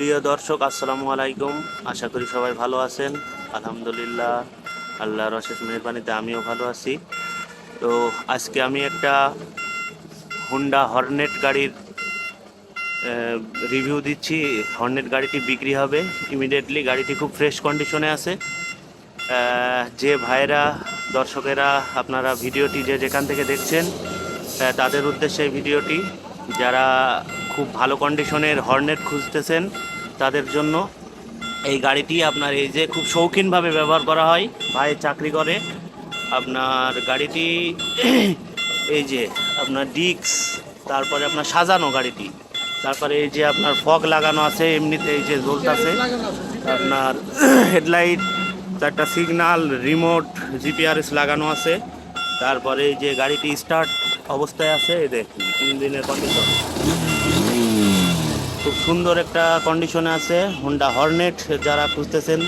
প্রিয় দর্শক, আসসালামু আলাইকুম। আশা করি সবাই ভালো আছেন। আলহামদুলিল্লাহ, আল্লাহর অশেষ মেহরবানিতে আমিও ভালো আছি। তো আজকে আমি একটা হুন্ডা হর্নেট গাড়ির রিভিউ দিচ্ছি। হর্নেট গাড়িটি বিক্রি হবে ইমিডিয়েটলি গাড়িটি খুব ফ্রেশ কন্ডিশনে আছে। যে ভাইরা দর্শকেরা আপনারা ভিডিওটি যে যেখান থেকে দেখছেন তাদের উদ্দেশ্যে ভিডিওটি। যারা খুব ভালো কন্ডিশনের হর্নেট খুঁজতেছেন তাদের জন্য। এই গাড়িটি আপনার এই যে খুব শৌখিনভাবে ব্যবহার করা হয় ভাই চাকরি করে। আপনার গাড়িটি, এই যে আপনার ডিক্স তারপরে আপনার সাজানো গাড়িটি, তারপরে এই যে আপনার ফগ লাগানো আছে, এমনিতে এই যে জ্বলতেছে। আপনার হেডলাইট একটা সিগনাল রিমোট জিপিআরএস লাগানো আছে। তারপরে এই যে গাড়িটি স্টার্ট অবস্থায় আছে দেখুন, তিন দিনের কন্ডিশন খুব সুন্দর একটা কন্ডিশনে আছে হোন্ডা হর্নেট যারা খুঁজতেছেন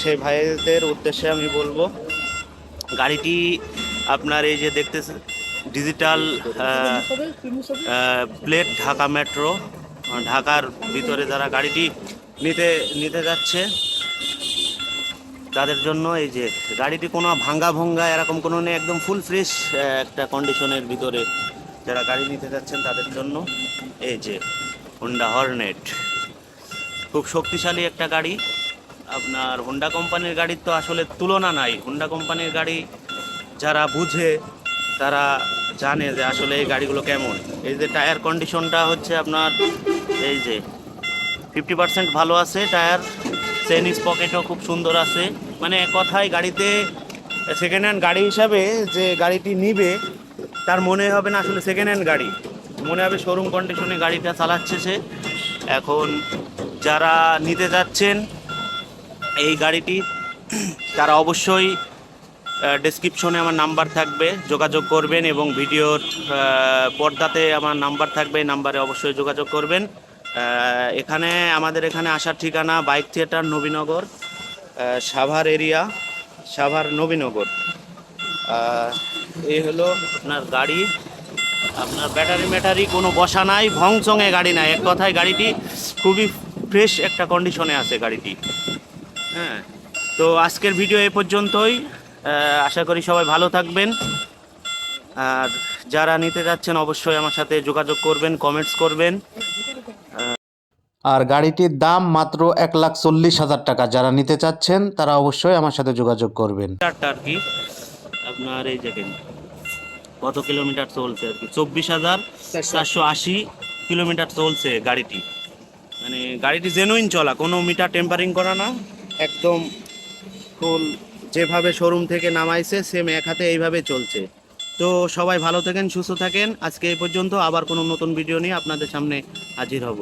সেই ভাইদের উদ্দেশ্যে আমি বলব, গাড়িটি আপনার এই যে দেখতেছেন ডিজিটাল প্লেট ঢাকা মেট্রো ঢাকার ভিতরে যারা গাড়িটি নিতে নিতে যাচ্ছে, তাদের জন্য এই যে গাড়িটি কোনো ভাঙ্গা ভঙ্গা এরকম কোনো নেই, একদম ফুল ফ্রেশ একটা কন্ডিশনের ভিতরে যারা গাড়ি নিতে যাচ্ছেন তাদের জন্য। এই যে হোন্ডা হর্নেট খুব শক্তিশালী একটা গাড়ি। আপনার হোন্ডা কোম্পানির গাড়ির তো আসলে তুলনা নাই। হোন্ডা কোম্পানির গাড়ি যারা বুঝে, তারা জানে যে আসলে এই গাড়িগুলো কেমন। এই যে টায়ার কন্ডিশনটা হচ্ছে আপনার, এই যে ফিফটি পার্সেন্ট ভালো আছে টায়ার। চেনিস পকেটও খুব সুন্দর আছে। মানে কথায় গাড়িতে সেকেন্ড হ্যান্ড গাড়ি হিসাবে যে গাড়িটি নিবে, তার মনে হবে না আসলে সেকেন্ড হ্যান্ড গাড়ি। মনে হবে শোরুম কন্ডিশনে গাড়িটা চালাচ্ছে সে। এখন যারা নিতে যাচ্ছেন এই গাড়িটি, তারা অবশ্যই ডেসক্রিপশনে আমার নাম্বার থাকবে, যোগাযোগ করবেন এবং ভিডিওর পর্দাতে আমার নাম্বার থাকবে নাম্বারে অবশ্যই যোগাযোগ করবেন। এখানে, আমাদের এখানে আসার ঠিকানা bike theatre Nabinagar Savar area, Savar Nabinagar. এই হলো আপনার গাড়ি। আপনার ব্যাটারি ম্যাটারি কোনো বসা নাই ভংচঙে গাড়ি নাই। এক কথায় গাড়িটি খুবই ফ্রেশ একটা কন্ডিশনে আছে গাড়িটি। হ্যাঁ তো আজকের ভিডিও এ পর্যন্তই। আশা করি সবাই ভালো থাকবেন। আর যারা নিতে যাচ্ছেন অবশ্যই আমার সাথে যোগাযোগ করবেন কমেন্টস করবেন। আর গাড়িটির দাম মাত্র এক লাখ চল্লিশ হাজার টাকা। যারা নিতে চাচ্ছেন তারা অবশ্যই আমার সাথে যোগাযোগ করবেন। চারটা আর কি? আপনার এই দেখেন কত কিলোমিটার চলছে আর কি? চব্বিশ হাজার চারশো আশি। কিলোমিটার চলছে গাড়িটি। মানে গাড়িটি জেনুইন চলা কোনো মিটার টেম্পারিং করা না। একদম ফুল যেভাবে শোরুম থেকে নামাইছে সেম এক হাতে এইভাবে চলছে। তো সবাই ভালো থাকেন সুস্থ থাকেন। আজকে এই পর্যন্ত আবার কোনো নতুন ভিডিও নিয়ে আপনাদের সামনে হাজির হব।